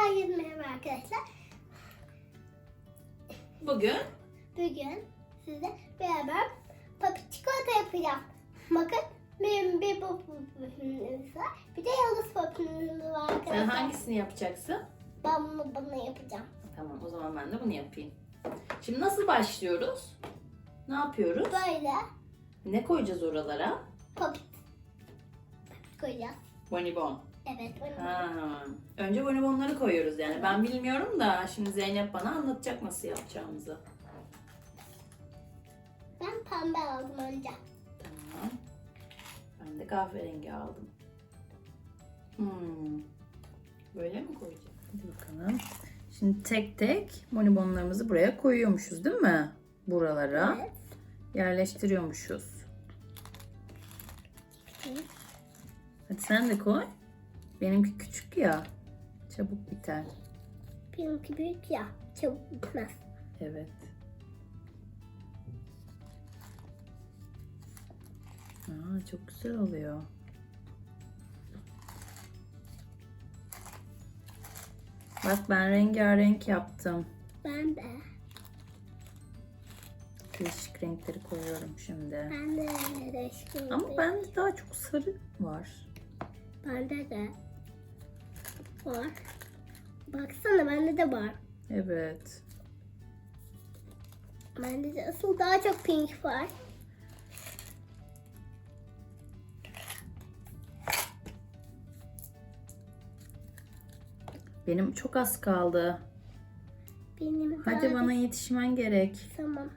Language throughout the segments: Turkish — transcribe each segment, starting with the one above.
Herkese merhaba arkadaşlar. Bugün Bugün size beraber papi çikolata yapacağım. Bakın benim bir popumuz var. Bir de yıldız popumuz var sen arkadaşlar. hangisini yapacaksın? Ben bunu, bunu yapacağım. Tamam o zaman ben de bunu yapayım. Şimdi nasıl başlıyoruz? Ne yapıyoruz? Böyle Ne koyacağız oralara? popit. Popit koyacağız. Bonibon. Evet. Ha. Önce bonibonları koyuyoruz yani. Ben bilmiyorum da şimdi Zeynep bana anlatacak nasıl yapacağımızı. Ben pembe aldım önce. Tamam. Ben de kahverengi aldım. Hmm. Böyle mi koyacağız? Hadi bakalım. Şimdi tek tek bonibonlarımızı buraya koyuyormuşuz değil mi? Buralara. Evet. yerleştiriyormuşuz. Hadi sen de koy. Benimki küçük ya. Çabuk biter. Benimki büyük ya. Çabuk bitmez. Evet. Aa, çok güzel oluyor. Bak ben rengarenk yaptım. Ben de. Değişik renkleri koyuyorum şimdi. Ben de değişik. Ama bende daha çok sarı var. Bende de var. Baksana bende de var. Evet. Bende de asıl daha çok pink var. Benim çok az kaldı. Benim Hadi daha- bana yetişmen gerek. Tamam.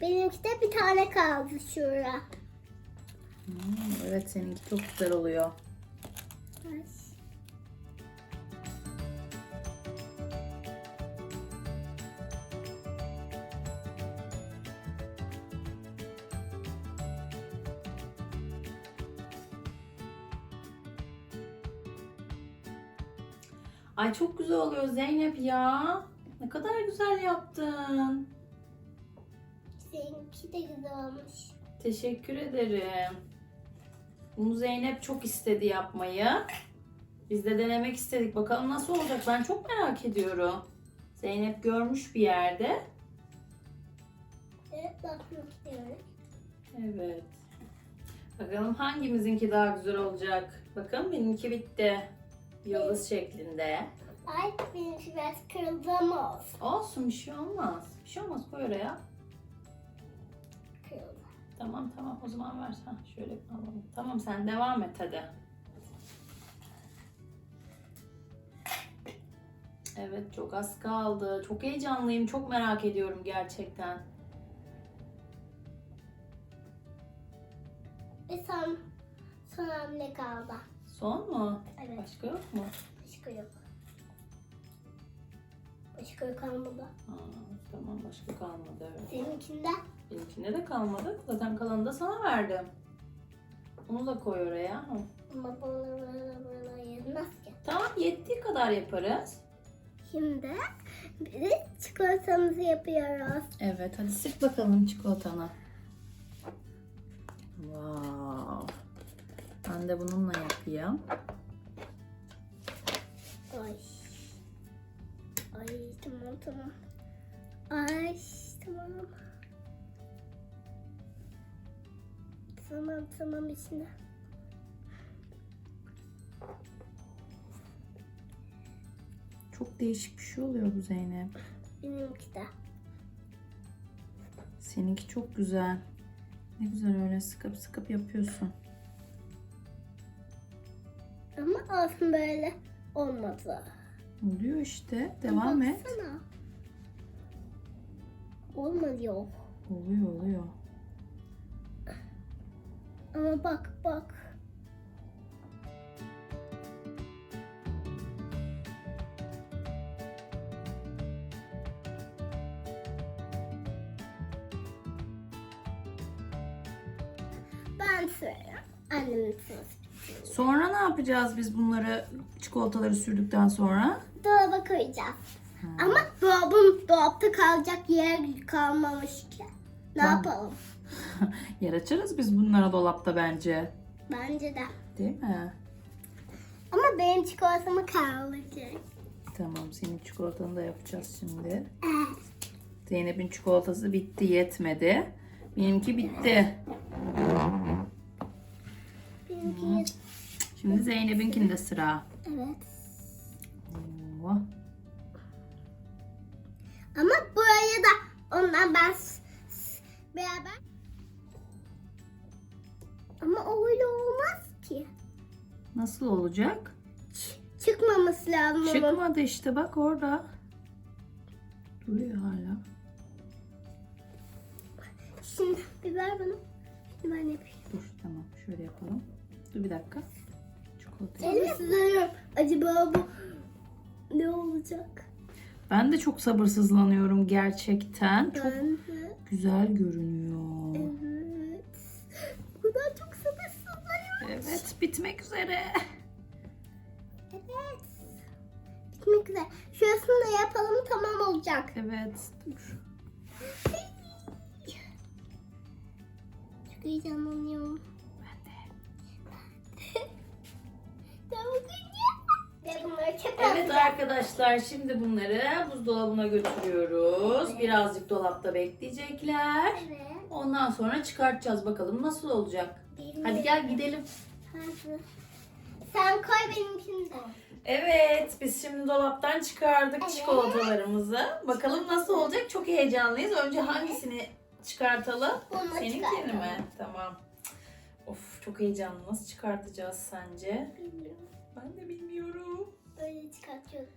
Benimki de bir tane kaldı şurada. Hmm, evet seninki çok güzel oluyor. Ay. Ay çok güzel oluyor Zeynep ya. Ne kadar güzel yaptın. Seninki de güzel olmuş. Teşekkür ederim. Bunu Zeynep çok istedi yapmayı. Biz de denemek istedik. Bakalım nasıl olacak ben çok merak ediyorum. Zeynep görmüş bir yerde. Evet bakmak istiyorum. Evet. Bakalım hangimizinki daha güzel olacak. Bakın benimki bitti. Yıldız şeklinde. Ay benimki biraz kırıldı ama olsun. Olsun bir şey olmaz. Bir şey olmaz koy oraya. Tamam tamam o zaman ver sen şöyle alalım. Tamam sen devam et hadi. Evet çok az kaldı. Çok heyecanlıyım. Çok merak ediyorum gerçekten. Ve son, son hamle kaldı. Son mu? Evet. Başka yok mu? Başka yok. Başka kalmadı. Aa, tamam başka kalmadı evet. Seninkinde Benimkinde de kalmadı. Zaten kalanını da sana verdim. Onu da koy oraya. Ama böyle böyle yenmez ki. Tamam yettiği kadar yaparız. Şimdi biz çikolatamızı yapıyoruz. Evet hadi sık bakalım çikolatanı. Wow. Ben de bununla yapayım. Ay. Ay tamam tamam. Ay tamam. Tamam tamam içine. Çok değişik bir şey oluyor bu Zeynep. Benimki de. Seninki çok güzel. Ne güzel öyle sıkıp sıkıp yapıyorsun. Ama olsun böyle olmadı. Oluyor işte. Devam et. Baksana. Olmadı yok. Oluyor oluyor. Ama bak bak. Ben söyleyeyim. Annemin sırası. Sonra ne yapacağız biz bunları çikolataları sürdükten sonra? Dolaba koyacağız. Ama dolabın dolapta kalacak yer kalmamış ki. Ne Tamam. yapalım? Yer açarız biz bunlara dolapta bence. Bence de. Değil mi? Ama benim çikolatamı kaldıracak. Tamam senin çikolatanı da yapacağız şimdi. Evet. Zeynep'in çikolatası bitti yetmedi. Benimki bitti. Benimki Şimdi Zeynep'inkinde sıra. evet. Oo. Ama buraya da ondan ben beraber ama öyle olmaz ki. Nasıl olacak? Ç- çıkmaması lazım onun. Çıkmadı işte bak orada. Duruyor hala. Şimdi bir ver bana. Şimdi ben yapayım. Dur tamam şöyle yapalım. Dur bir dakika. Çikolatayı. Sabırsızlanıyorum. Acaba bu ne olacak? Ben de çok sabırsızlanıyorum gerçekten. Çok Ben de. güzel görünüyor. Kadar çok sabırsızlanıyorum. Evet bitmek üzere. Evet. Bitmek üzere. Şurasını da yapalım tamam olacak. Evet dur. Çok heyecanlanıyorum. Ben de. Ben bunları Evet arkadaşlar şimdi bunları buzdolabına götürüyoruz. Birazcık dolapta bekleyecekler. Evet. Ondan sonra çıkartacağız bakalım nasıl olacak. Hadi gel gidelim. Sen koy benimkini de. Evet biz şimdi dolaptan çıkardık Evet. çikolatalarımızı. Bakalım nasıl olacak çok heyecanlıyız. Önce hangisini çıkartalım? Bunu Seninkini çıkartalım. mi? Tamam. Of çok heyecanlı. Nasıl çıkartacağız sence? Bilmiyorum. Ben de bilmiyorum. Böyle çıkartıyoruz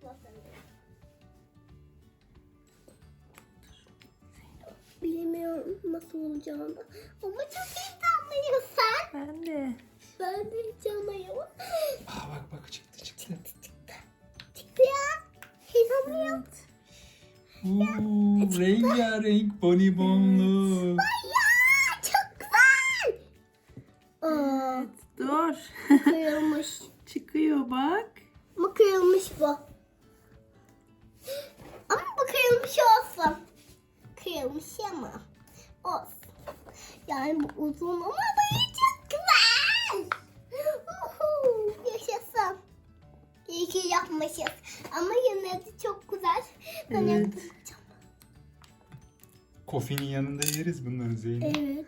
bakalım. Bilmiyorum nasıl olacağını. Ama çok heyecanlıyım sen. Ben de. Ben de heyecanlıyım. Aa bak bak çıktı çıktı. Çıktı ya. Heyecanlıyım. Oo, rengarenk bonibonlu. Ya Kırılmış ama. Olsun. Yani bu uzun ama böyle çok güzel. Uhu, yaşasın. İyi ki yapmışız. Ama yine de çok güzel. Ben Evet. Kofinin yanında yeriz bunları Zeynep. Evet.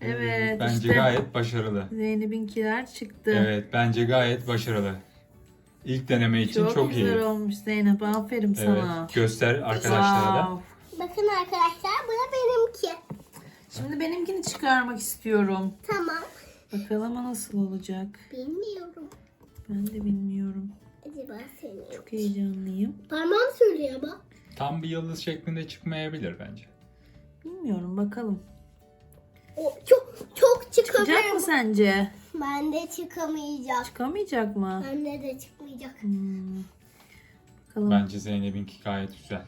Evet, Bence işte. gayet başarılı. Zeynep'inkiler çıktı. Evet bence gayet başarılı. İlk deneme için Çok, çok, güzel iyi. olmuş Zeynep. Aferin sana. Evet. Göster arkadaşlara da. Wow. Bakın arkadaşlar bu da benimki. Şimdi benimkini çıkarmak istiyorum. Tamam. Bakalım o nasıl olacak. Bilmiyorum. Ben de bilmiyorum. Acaba senin. Çok heyecanlıyım. Parmağım söylüyor bak. Tam bir yıldız şeklinde çıkmayabilir bence. Bilmiyorum bakalım. O çok çok Çıkacak çıkabilir. mı sence? Ben de çıkamayacak. Çıkamayacak mı? Bende de çıkmayacak. Hmm. Bakalım. Bence Zeynep'inki gayet güzel.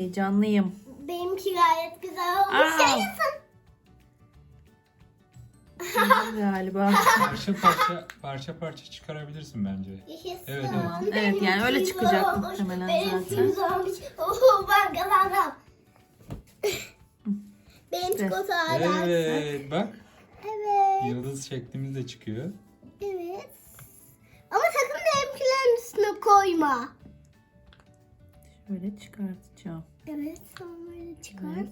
Heyecanlıyım. Benimki gayet güzel olmuş. Aa. Yaşasın. Güzel galiba. Parça parça parça parça çıkarabilirsin bence. Yaşasın. Evet, evet. Evet, yani öyle Benimki çıkacak olmuş. muhtemelen Benimki zaten. güzel olmuş. Oho ben kazandım. Benim çikolata hala. Evet. Evet bak Evet. yıldız şeklimiz de çıkıyor. Evet. Ama sakın benimkilerin üstüne koyma. Şöyle çıkartacağım. Evet sen böyle çıkart. Evet.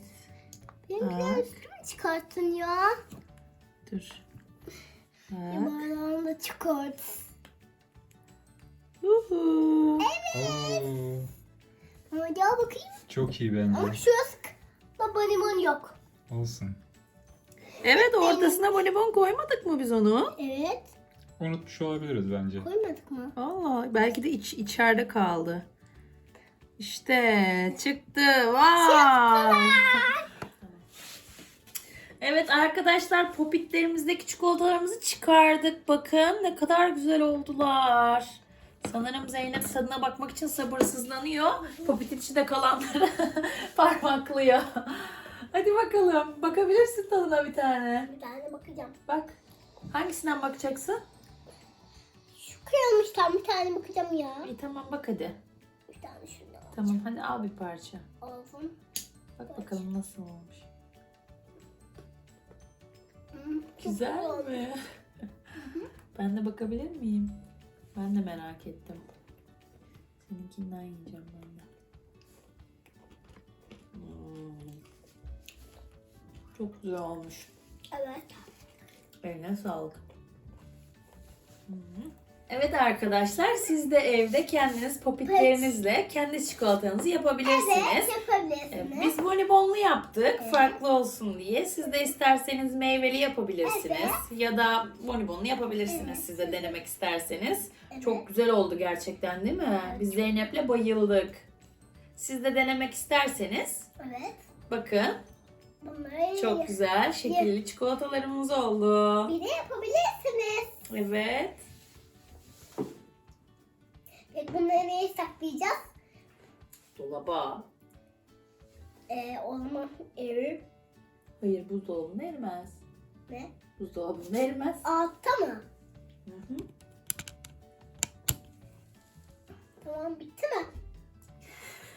Benimkilerin Bak. üstüne çıkarttın ya. Dur. Bak. Da çıkart. Uhu. Oo, Ama gel bakayım. çok iyi Ama bence. şurası da limon yok. Olsun. Evet ortasına bonibon koymadık mı biz onu? Evet. Unutmuş olabiliriz bence. Koymadık mı? Allah belki de iç, içeride kaldı. İşte çıktı. Wow. Evet arkadaşlar popitlerimizdeki çikolatalarımızı çıkardık. Bakın ne kadar güzel oldular. Sanırım Zeynep tadına bakmak için sabırsızlanıyor. Popitin içinde kalanları parmaklıyor. Hadi bakalım. Bakabilirsin tadına bir tane. Bir tane bakacağım. Bak. Hangisinden bakacaksın? Şu kırılmış tam bir tane bakacağım ya. İyi tamam bak hadi. Tamam hadi al bir parça. aldım. Bak bakalım nasıl olmuş. Hmm, çok Güzel mi? ben de bakabilir miyim? Ben de merak ettim. Seninkinden yiyeceğim ben de. Hmm. Çok güzel olmuş. Evet. Eline sağlık. Evet arkadaşlar siz de evde kendiniz popitlerinizle kendi çikolatanızı yapabilirsiniz. Evet Ee, yapabilirsiniz. Biz bonibonlu yaptık Evet. farklı olsun diye. Siz de isterseniz meyveli yapabilirsiniz. Ya da bonibonlu yapabilirsiniz Evet. siz de denemek isterseniz. Evet. Çok güzel oldu gerçekten değil mi? Evet. Biz Zeynep'le bayıldık. Siz de denemek isterseniz Evet. bakın Bunları çok güzel şekilli çikolatalarımız oldu. bir de yapabilirsiniz. Evet. Bunları neye saklayacağız? Dolaba. Ee, o zaman erir. Hayır buzdolabında erimez. Ne? Buzdolabında erimez. Altta mı? Hı hı. Tamam bitti mi?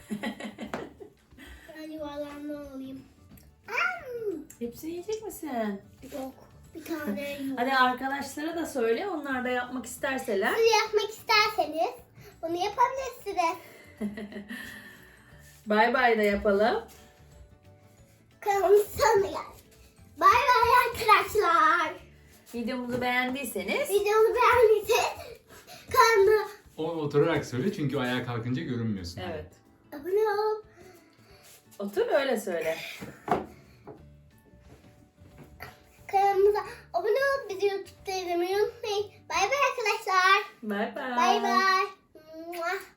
ben yuvarlanma alayım. Am! Hepsini yiyecek misin? Yok. Bir tane yok. Hadi arkadaşlara da söyle. Onlar da yapmak isterseler. Siz yapmak isterseniz bunu yapabilirsiniz. Bay bay da yapalım. Kanalımıza gel. Bay bay arkadaşlar. Videomuzu beğendiyseniz Videomu beğendiyseniz kanalıma O oturarak söyle çünkü ayağa kalkınca görünmüyorsun. Evet. abone olup Otur öyle söyle. kanalımıza abone olup bizi YouTube'da izlemeyi unutmayın. Bay bay arkadaşlar. Bay bay. Bay bay. Mwah.